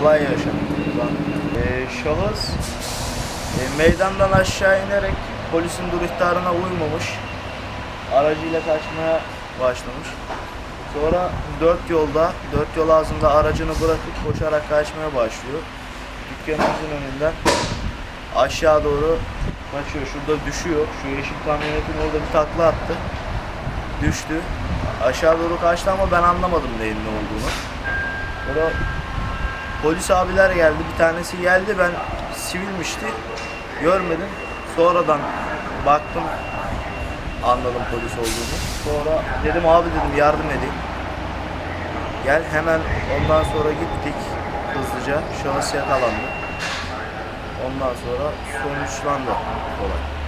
olay yaşandı. E, şahıs e, meydandan aşağı inerek polisin dur ihtarına uymamış. Aracıyla kaçmaya başlamış. Sonra dört yolda, dört yol ağzında aracını bırakıp koşarak kaçmaya başlıyor. Dükkanımızın önünden aşağı doğru kaçıyor. Şurada düşüyor. Şu yeşil kamyonetin orada bir takla attı. Düştü. Aşağı doğru kaçtı ama ben anlamadım neyin ne olduğunu. Sonra polis abiler geldi. Bir tanesi geldi. Ben sivilmişti. Görmedim. Sonradan baktım anladım polis olduğunu. Sonra dedim abi dedim yardım edeyim. Gel hemen ondan sonra gittik hızlıca. Şahıs yakalandı. Ondan sonra sonuçlandı olay.